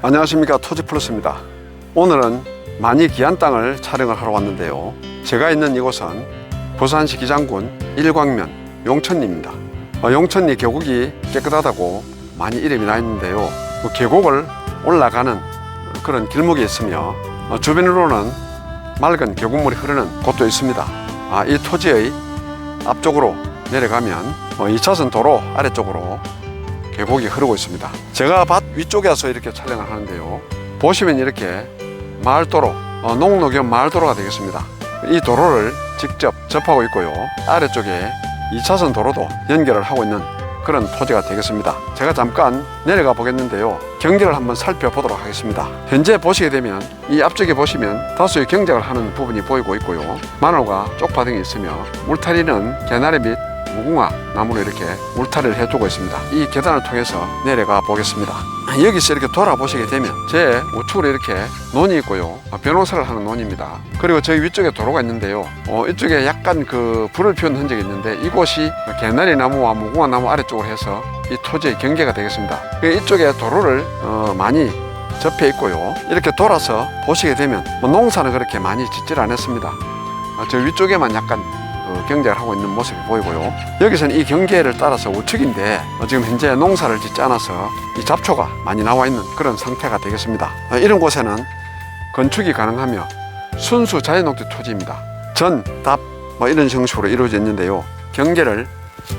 안녕하십니까. 토지플러스입니다. 오늘은 많이 귀한 땅을 촬영을 하러 왔는데요. 제가 있는 이곳은 부산시 기장군 일광면 용천리입니다. 어, 용천리 계곡이 깨끗하다고 많이 이름이 나 있는데요. 그 계곡을 올라가는 그런 길목이 있으며 어, 주변으로는 맑은 계곡물이 흐르는 곳도 있습니다. 아, 이 토지의 앞쪽으로 내려가면 어, 2차선 도로 아래쪽으로 계곡이 흐르고 있습니다. 제가 밭 위쪽에 서 이렇게 촬영을 하는데요. 보시면 이렇게 마을도로, 어, 농로 겸 마을도로가 되겠습니다. 이 도로를 직접 접하고 있고요. 아래쪽에 2차선 도로도 연결을 하고 있는 그런 토지가 되겠습니다. 제가 잠깐 내려가 보겠는데요. 경계를 한번 살펴보도록 하겠습니다. 현재 보시게 되면 이 앞쪽에 보시면 다수의 경작을 하는 부분이 보이고 있고요. 마늘과 쪽파등이 있으며 물타리는 개나리 및 무궁화 나무로 이렇게 물타리를 해두고 있습니다. 이 계단을 통해서 내려가 보겠습니다. 여기서 이렇게 돌아보시게 되면 제 우측으로 이렇게 논이 있고요. 아, 변호사를 하는 논입니다. 그리고 저희 위쪽에 도로가 있는데요. 어, 이쪽에 약간 그 불을 피운 흔적이 있는데 이곳이 개나리 나무와 무궁화 나무 아래쪽으로 해서 이 토지의 경계가 되겠습니다. 그 이쪽에 도로를 어, 많이 접해 있고요. 이렇게 돌아서 보시게 되면 뭐 농사는 그렇게 많이 짓질 않았습니다. 어, 저 위쪽에만 약간 그 경작을 하고 있는 모습이 보이고요. 여기서는 이 경계를 따라서 우측인데 어, 지금 현재 농사를 짓지 않아서 이 잡초가 많이 나와 있는 그런 상태가 되겠습니다. 어, 이런 곳에는 건축이 가능하며 순수 자연녹지 토지입니다. 전, 답, 뭐 이런 형식으로 이루어져 있는데요. 경계를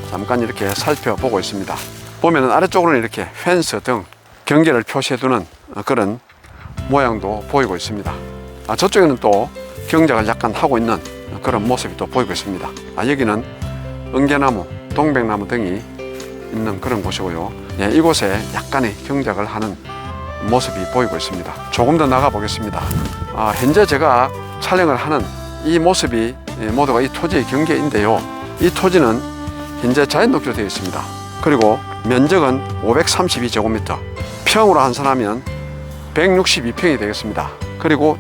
잠깐 이렇게 살펴보고 있습니다. 보면은 아래쪽으로는 이렇게 펜스 등 경계를 표시해두는 어, 그런 모양도 보이고 있습니다. 아, 저쪽에는 또 경작을 약간 하고 있는 그런 모습이 또 보이고 있습니다. 아, 여기는 은개나무, 동백나무 등이 있는 그런 곳이고요. 예, 이곳에 약간의 경작을 하는 모습이 보이고 있습니다. 조금 더 나가 보겠습니다. 아, 현재 제가 촬영을 하는 이 모습이 예, 모두가 이 토지의 경계인데요. 이 토지는 현재 자연 녹조되어 있습니다. 그리고 면적은 532제곱미터, 평으로 환산하면 162평이 되겠습니다. 그리고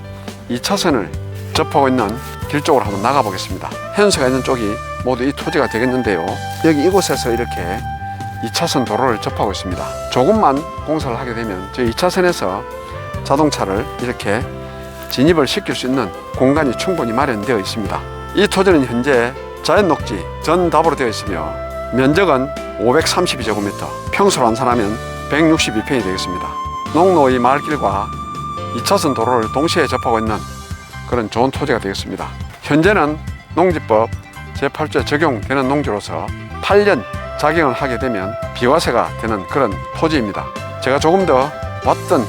2차선을 접하고 있는 길 쪽으로 한번 나가 보겠습니다. 현수가 있는 쪽이 모두 이 토지가 되겠는데요. 여기 이곳에서 이렇게 2차선 도로를 접하고 있습니다. 조금만 공사를 하게 되면 저 2차선에서 자동차를 이렇게 진입을 시킬 수 있는 공간이 충분히 마련되어 있습니다. 이 토지는 현재 자연 녹지 전 답으로 되어 있으며 면적은 532제곱미터, 평수로 환산하면 162평이 되겠습니다. 농로의 마을길과 2차선 도로를 동시에 접하고 있는 그런 좋은 토지가 되겠습니다. 현재는 농지법 제8조에 적용되는 농지로서 8년 작용을 하게 되면 비과세가 되는 그런 토지입니다. 제가 조금 더 왔던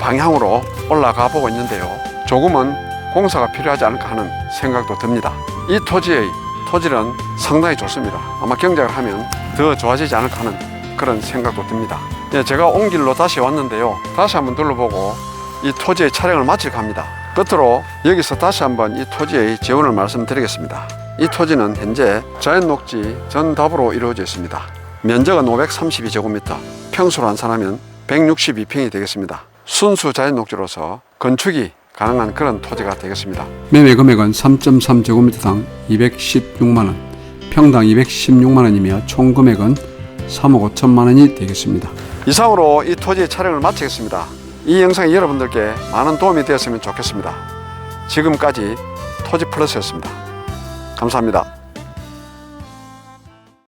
방향으로 올라가 보고 있는데요. 조금은 공사가 필요하지 않을까 하는 생각도 듭니다. 이 토지의 토질은 상당히 좋습니다. 아마 경작을 하면 더 좋아지지 않을까 하는 그런 생각도 듭니다. 예, 제가 온 길로 다시 왔는데요. 다시 한번 둘러보고 이 토지의 촬영을 마칠 합니다. 끝으로 여기서 다시 한번 이 토지의 재원을 말씀드리겠습니다. 이 토지는 현재 자연녹지 전답으로 이루어져 있습니다. 면적은 532제곱미터, 평수로 환산하면 162평이 되겠습니다. 순수 자연녹지로서 건축이 가능한 그런 토지가 되겠습니다. 매매 금액은 3.3제곱미터당 216만 원, 평당 216만 원이며 총 금액은 3억 5천만 원이 되겠습니다. 이상으로 이 토지의 촬영을 마치겠습니다. 이 영상이 여러분들께 많은 도움이 되었으면 좋겠습니다. 지금까지 토지 플러스였습니다. 감사합니다.